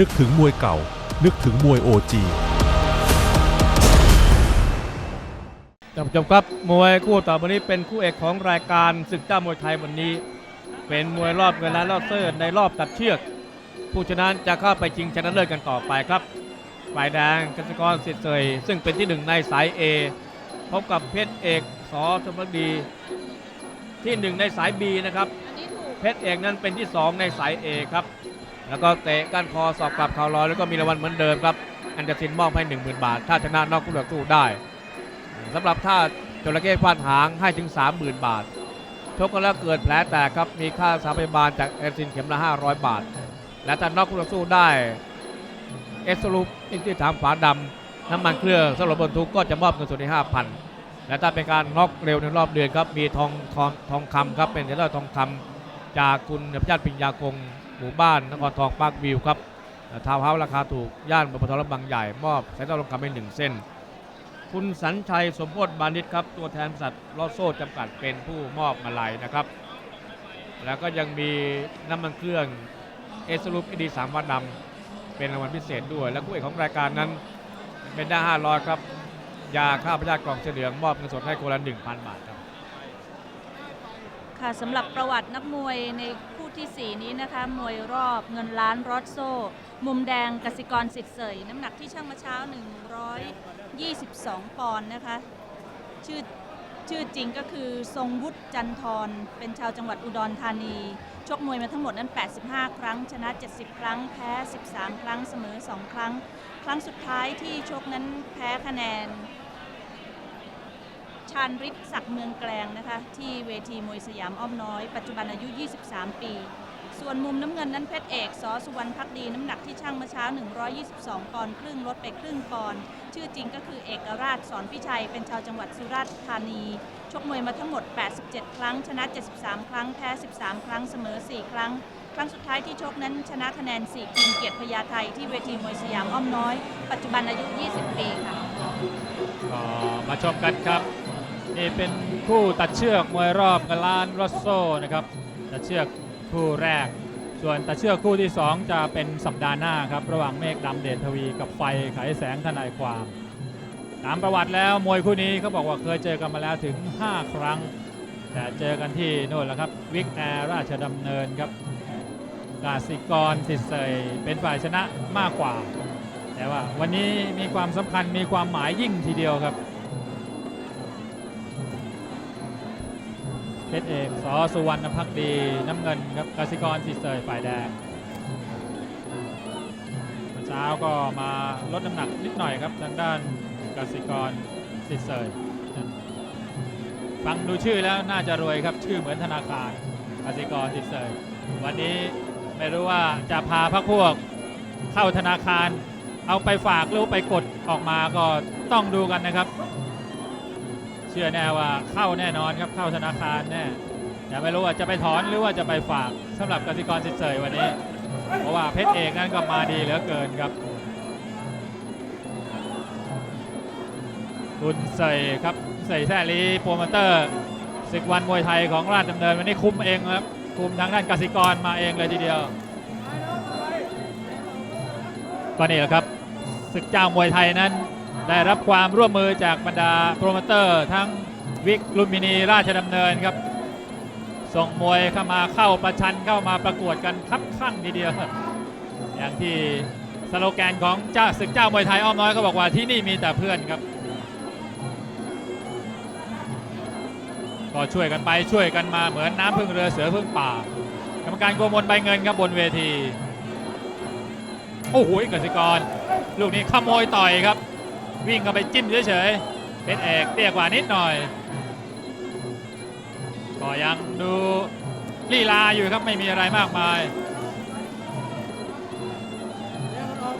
นึกถึงมวยเก่า นึกถึงมวยโอจีท่านผู้ชมครับมวยคู่ต่อไปนี้เป็นคู่เอกของรายการศึกเจ้ามวยไทยวันนี้ เป็นมวยรอบเงินล้านรอบเซอร์ในรอบตัดเชือก ผู้ชนะจะเข้าไปชิงชนะเลิศกันต่อไปครับฝ่ายแดงกสิกรสิทธิ์เสยซึ่งเป็นที่หนึ่งในสาย A พบกับเพชรเอกสอชมดี ที่หนึ่งในสาย B นะครับเพชรเอกนั้นเป็นที่2ในสาย A ครับ แล้วก็เตะก้านคอสอบกลับเข่าลอยแล้วก็มีรางวัลเหมือนเดิมครับ อันเดอร์สินมอบให้10,000บาท ถ้าชนะนอกคู่ต่อสู้ได้สำหรับท่าจระเข้ฟาดหางให้ถึง30,000บาทชกกันแล้วเกิดแผลแตกครับมีค่าสาพยาบาลจากเอซินเข็มละ500บาท และถ้านอกคู่ต่อสู้ได้เอสรูปอินที่ถามฝาดำน้ำมันเครื่องสำหรับบนทุกก็จะมอบเงินสดให้5,000และถ้าเป็นการน็อกเร็วในรอบเดือนครับมีทองทองทองคำครับเป็นเจ้าทองคำจากคุณพญาติปิญญากง มู่บ้านนครทองปาร์ควิวครับทาวน์เฮาส์ราคาถูก ย่านบพทรบางใหญ่ มอบสายตาทองคำให้หนึ่งเส้น คุณสัญชัยสมโพธิบานิชครับ ตัวแทนบริษัทลอโซ่จำกัดเป็นผู้มอบมาลัยนะครับ แล้วก็ยังมีน้ำมันเครื่องเอสรูปอีดีสามวัดดำเป็นรางวัลพิเศษด้วย และคู่เอกของรายการนั้นเป็นด้า500ครับ ยาฆ่าพยาธิกล่องเฉลียงมอบเงินสดให้คนละ1,000บาทครับค่ะสำหรับประวัตินักมวยใน ที่ 4 นี้นะคะ มวยรอบเงินล้านรอดโซ่ มุมแดงกสิกรสิทธิ์เสย น้ำหนักที่ช่างมาเช้า 122 ปอนด์นะคะ ชื่อชื่อจริงก็คือทรงวุฒิจันทรเป็นชาวจังหวัดอุดรธานี ชกมวยมาทั้งหมดนั้น 85 ครั้ง ชนะ 70 ครั้ง แพ้ 13 ครั้ง เสมอ 2 ครั้ง ครั้งสุดท้ายที่ชกนั้นแพ้คะแนน ชาญฤทธิ์ศักดิ์เมืองแกลงนะคะ ที่เวทีมวยสยามอ้อมน้อย ปัจจุบันอายุ 23 ปี ส่วนมุมน้ำเงินนั้นเพชรเอกสอสุวรรณพักดี น้ำหนักที่ช่างเมื่อเช้า 122 ปอนด์ครึ่งลดไปครึ่งปอนด์ชื่อจริงก็คือเอกราชสอนพิชัย เป็นชาวจังหวัดสุราษฎร์ธานี ชกมวยมาทั้งหมด 87 ครั้ง ชนะ 73 ครั้งแพ้ 13 ครั้งเสมอ 4 ครั้งครั้งสุดท้ายที่ชกนั้นชนะคะแนน4ทีมเกียรติพญาไทที่เวทีมวยสยามอ้อมน้อย ปัจจุบันอายุ 20 ปีค่ะ ก็มาชมกันครับ นี่เป็นคู่ตัดเชือกมวยรอบกันล้านรอสโซนะครับตัดเชือกคู่แรก ส่วนตัดเชือกคู่ที่ 2 จะเป็นสัปดาห์หน้าครับระหว่างเมฆดำเดชทวีกับไฟไขแสงทนายความ ตามประวัติแล้วมวยคู่นี้เขาบอกว่าเคยเจอกันมาแล้วถึง 5 ครั้ง แต่เจอกันที่โน่นแหละครับวิกแอร์ราชดำเนินครับกาสิกรสิเสยเป็นฝ่ายชนะมากกว่า แต่ว่าวันนี้มีความสำคัญมีความหมายยิ่งทีเดียวครับ ชรเอกสอสุวรรณพักดีน้ำเงินครับกสิกรสิเสยฝ่ายแดงเช้าก็มาลดน้ำหนักนิดหน่อยครับทางด้านกสิกรสิเสยฟังดูชื่อแล้วน่าจะรวยครับชื่อเหมือนธนาคารกสิกรสิเสยวันนี้ไม่รู้ว่าจะพาพักพวกเข้าธนาคาร เอาไปฝากหรือไปกดออกมาก็ต้องดูกันนะครับ ชื่อแน่ว่าเข้าแน่นอนครับเข้าธนาคารแน่แต่ไม่รู้ว่าจะไปถอนหรือว่าจะไปฝากสำหรับกสิกรสิทธิ์เสยวันนี้ เพราะว่าเพชรเอกนั้นก็มาดีเหลือเกินครับคุณเสยครับเสยแซ่ลีโปรโมเตอร์ศึกวันมวยไทยของราชดำเนินวันนี้คุมเองครับคุมทางด้านกสิกรมาเองเลยทีเดียวก็นี่แหละครับศึกเจ้ามวยไทยนั้น ได้รับความร่วมมือจากบรรดาโปรโมเตอร์ ทั้งวิกลุมพินีราชดำเนินครับ ส่งมวยเข้ามาเข้าประชันเข้ามาประกวดกันคับขั้งทีเดียว อย่างที่สโลแกนของเจ้าศึกเจ้ามวยไทยอ้อมน้อยก็บอกว่าที่นี่มีแต่เพื่อนครับ ก็ช่วยกันไปช่วยกันมาเหมือนน้ำพึ่งเรือเสือพึ่งป่ากรรมการโกมลใบเงินครับบนเวที โอ้โหกสิกร ลูกนี้ขโมยต่อยครับ วิ่งเข้าไปจิ้มเฉยๆเป็นเอกเตี้ยกว่านิดหน่อยก็ยังดูลีลาอยู่ครับไม่มีอะไรมากมาย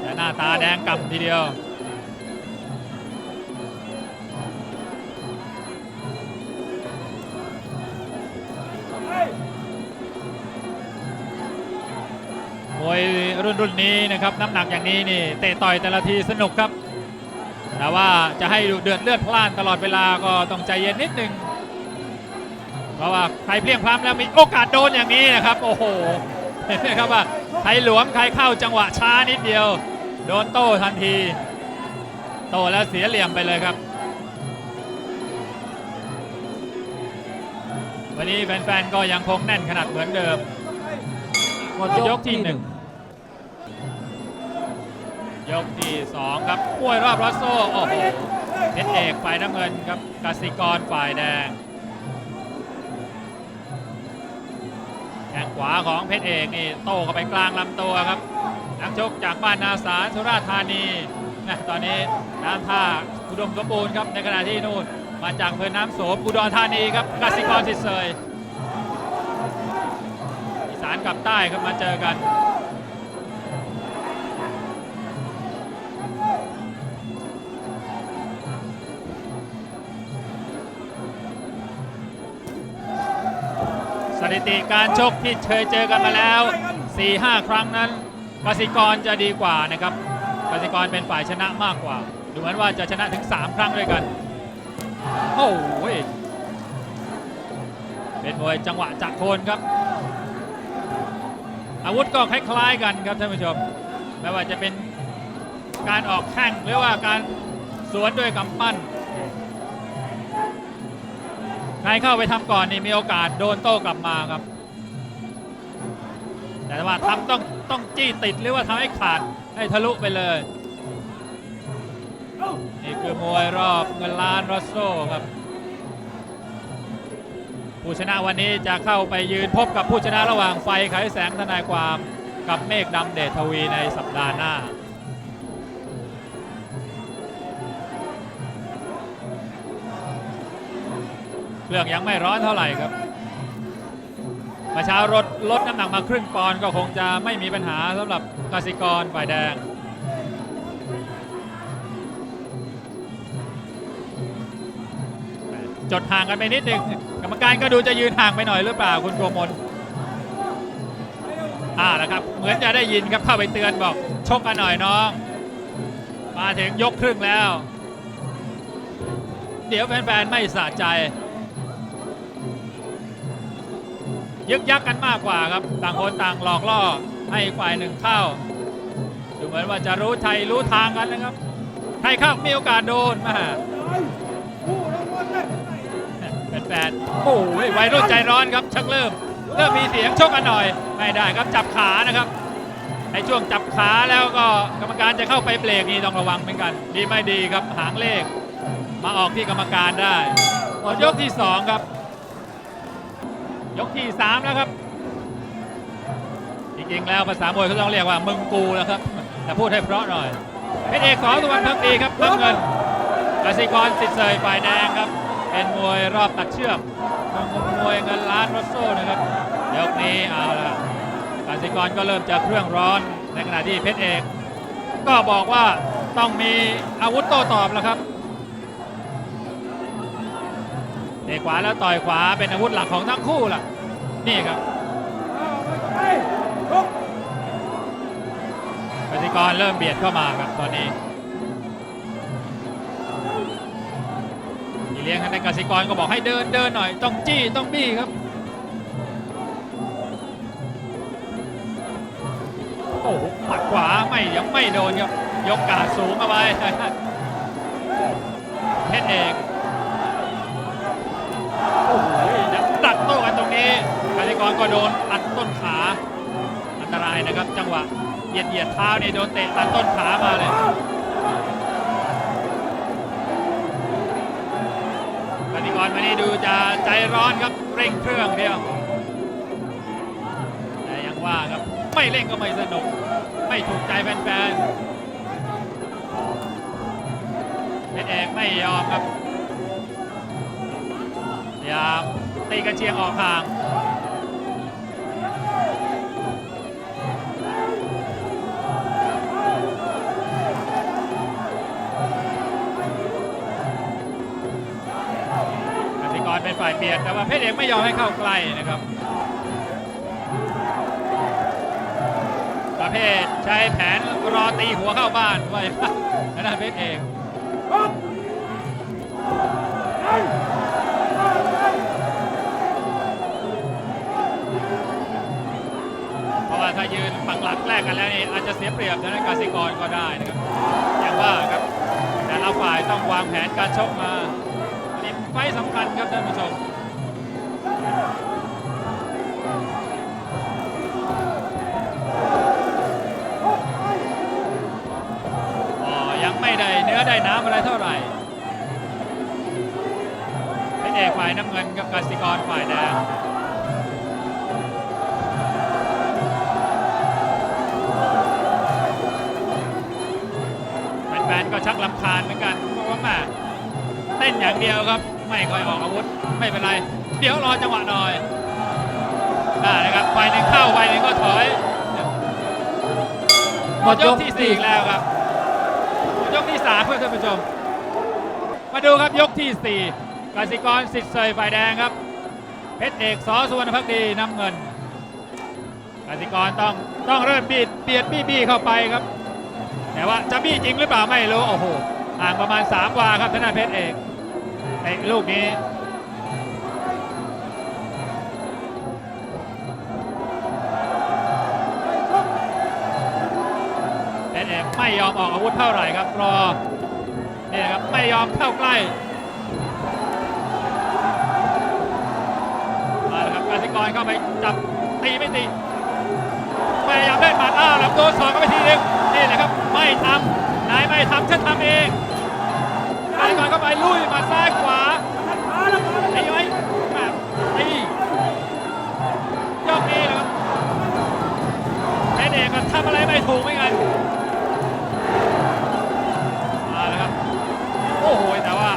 แต่หน้าตาแดงกำทีเดียวมวยรุ่นรุ่นนี้นะครับน้ำหนักอย่างนี้นี่เตะต่อยแต่ละทีสนุกครับ แต่ว่าจะให้เดือดเลือดพล่านตลอดเวลาก็ต้องใจเย็นนิดนึง เพราะว่าใครเพียงพล้ำแล้วมีโอกาสโดนอย่างนี้นะครับ โอ้โหเห็นไหมครับว่าใครหลวมใครเข้าจังหวะช้านิดเดียว โดนโต้ทันที โต้แล้วเสียเหลี่ยมไปเลยครับ วันนี้แฟนๆก็ยังคงแน่นขนาดเหมือนเดิมหมดยกที่หนึ่ง ยกที่สองครับมวยรอบรัสโซ่โอ้โหเพชรเอกฝ่ายน้ำเงินครับกสิกรฝ่ายแดงแข้งขวาของเพชรเอกนี่โต้เข้าไปกลางลำตัวครับนักชกจากบ้านนาสารสุราษฎร์ธานีนะตอนนี้น้ำท่าอุดมสมบูรณ์ครับในขณะที่นู่นมาจากอำเภอน้ำโสมอุดรธานีครับกสิกรสิทธิ์เสยอีสานกับใต้ครับมาเจอกัน ถิติการชกที่เคยเจอกันมาแล้ว 4-5 ครั้งนั้นกสิกรจะดีกว่านะครับกสิกรเป็นฝ่ายชนะมากกว่าดูเหมือนว่าจะชนะถึง 3 ครั้งด้วยกัน โอ้โหเป็นมวยจังหวะจักโคนครับ อาวุธก็คล้ายๆกันครับท่านผู้ชมไม่ว่าจะเป็นการออกแข้งหรือว่าการสวนด้วยกำปั้น ใครเข้าไปทำก่อนนี่มีโอกาสโดนโต้กลับมาครับ แต่ว่าทำต้องต้องจี้ติดหรือว่าทำให้ขาดให้ทะลุไปเลยนี่คือมวยรอบเงินล้านรัสโซครับ ผู้ชนะวันนี้จะเข้าไปยืนพบกับผู้ชนะระหว่างไฟไขแสงทนายความกับเมฆดำเดชทวีในสัปดาห์หน้า เครื่องยังไม่ร้อนเท่าไหร่ครับประชารถลดน้ำหนักมาครึ่งปอนด์ก็คงจะไม่มีปัญหาสำหรับกสิกรฝ่ายแดง จดห่างกันไปนิดหนึ่งกรรมการก็ดูจะยืนห่างไปหน่อยหรือเปล่าคุณโกมลอ่าแล้วครับ เหมือนจะได้ยินครับเข้าไปเตือนบอกชกกันหน่อยน้อง มาถึงยกครึ่งแล้ว เดี๋ยวแฟนๆ ไม่สะใจ ยึกยักกันมากกว่าครับ ต่างคนต่างหลอกล่อให้ฝ่ายหนึ่งเข้า ดูเหมือนว่าจะรู้ใจรู้ทางกันนะครับ ใครเข้ามีโอกาสโดนมาแฟนๆโอ้ยวัยรุ่นใจร้อนครับ ชักเริ่ม เริ่มมีเสียงชกกันหน่อย ไม่ได้ครับจับขานะครับในช่วงจับขาแล้วก็กรรมการจะเข้าไปเบรกนี่ต้องระวังเหมือนกัน ดีไม่ดีครับหางเลข มาออกที่กรรมการได้หมดยกที่สองครับ ยกที่ 3 แล้วครับ จริงๆแล้วภาษามวยเขาต้องเรียกว่ามึงกูแล้วครับ แต่พูดให้เพราะหน่อยเพชรเอกสอสุวรรณพักดีครับน้ำเงินกสิกรสิทธิ์เสยฝ่ายแดงครับ เป็นมวยรอบตัดเชือกมวยเงินล้านรถโซ่นะครับยกนี้เอาละกสิกรก็เริ่มจะเครื่องร้อนในขณะที่เพชรเอก ก็บอกว่าต้องมีอาวุธโต้ตอบแล้วครับ เตะขวาแล้วต่อยขวาเป็นอาวุธหลักของทั้งคู่ล่ะ นี่ครับกสิกรเริ่มเบียดเข้ามาครับตอนนี้พี่เลี้ยงทางด้านกสิกรก็บอกให้เดินเดินหน่อย ต้องจี้ต้องบี้ครับ โอ้โหหมัดขวาไม่ยังไม่โดนครับ ยกกาดสูงเอาไว้เพชรเอก โอ้โหดักโต้กันตรงนี้กสิกรก็โดนอัดต้นขา อันตรายนะครับ จังหวะเหยียดเหยียดเท้านี่โดนเตะตัดต้นขามาเลยกสิกรวันนี้ดูจะใจร้อนครับเร่งเครื่องเดียวแต่ยังว่าครับไม่เร่งก็ไม่สนุก ไม่ถูกใจแฟนๆเพชรเอกไม่ยอมครับ ยามตีกระเชียงออกห่างกสิกรเป็นฝ่ายเปลี่ยนแต่ว่าเพชรเอกไม่ยอมให้เข้าใกล้นะครับประเภทใช้แผนรอตีหัวเข้าบ้านไว้นั่นนะเพชรเอก ถ้ายืนปักหลักแรกกันแล้วนี่อาจจะเสียเปรียบทางด้านกสิกรก็ได้นะครับอย่างว่าครับแต่ละฝ่ายต้องวางแผนการชกมาอันนี้ไฟสำคัญครับท่านผู้ชมอ๋อยังไม่ได้เนื้อได้น้ำอะไรเท่าไหร่เป็นเอกฝ่ายน้ำเงินกับกสิกรฝ่ายแดง ชักลำคาญเหมือนกันเพราะว่าแม่เต้นอย่างเดียวครับ ไม่ค่อยออกอาวุธไม่เป็นไร เดี๋ยวรอจังหวะหน่อยได้นะครับฝ่ายหนึ่งเข้าฝ่ายหนึ่งก็ถอยหมดยกที่สี่อีกแล้วครับหมดยกที่สามเพื่อนท่านผู้ชม มาดูครับยกที่สี่กสิกรสิทธิ์เสยฝ่ายแดงครับ เพชรเอกสอสุวรรณพักดีน้ำเงินกสิกรต้องต้องเริ่มบีดเบียดบี้บี้เข้าไปครับ แต่ว่าจะบี้จริงหรือเปล่าไม่รู้โอ้โหห่างประมาณ 3 วาครับทางด้าเพชรเอกไอ้ลูกนี้เพชรเอกไม่ยอมออกอาวุธเท่าไหร่ครับรอนี่ครับไม่ยอมเข้าใกล้มาแล้วครับกสิกรเข้าไปจับตีไม่ตีพยายามเล่นหมัดอ้าวลำตัวสองก็ไปทีนึงนี่แหละครับ ไม่ทำนายไม่ทำฉันทำเองกสิกรเข้าไปลุยมาซ้ายขวาไอ้ไว้แบบตียอกนี้แหละครับเพชรเอกก็ทำอะไรไม่ถูกไม่กันมาแล้วครับโอ้โหแต่ว่า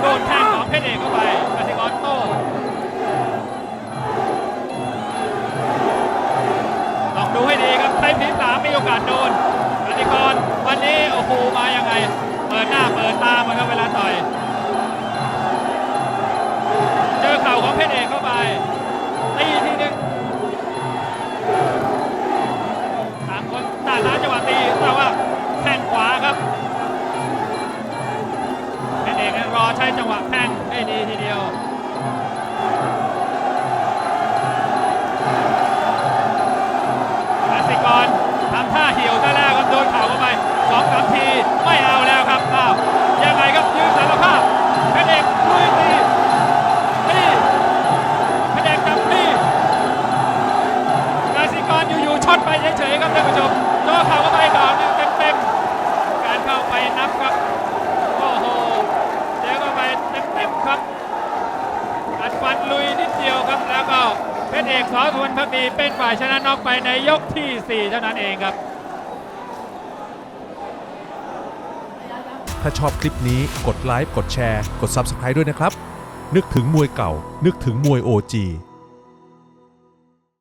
โดนแทงของเพชรเอกเข้าไปกสิกรโต้ต้องดูให้ดีครับไทยพีสามมีโอกาสโดน ติกรวันนี้โอ้โหมายังไง เปิดหน้าเปิดตามันครับเวลาต่อย เจอเข่าของเพชรเอกเข้าไปตีทีหนึงต่างคนต่างร้านจังหวะตีแต่ว่าแข้งขวาครับเพชรเอกนั้นรอใช้จังหวะแข้ง นับครับ โอ้โหเดี๋ยวเข้าไปเต็มๆครับอัดฟันลุยนิดเดียวครับแล้วก็เพชรเอกสอสุวรรณพักดีเป็นฝ่ายชนะน็อกไปในยกที่ 4 เท่านั้นเองครับ ถ้าชอบคลิปนี้กดไลค์กดแชร์ กด Subscribe ด้วยนะครับ นึกถึงมวยเก่า นึกถึงมวย OG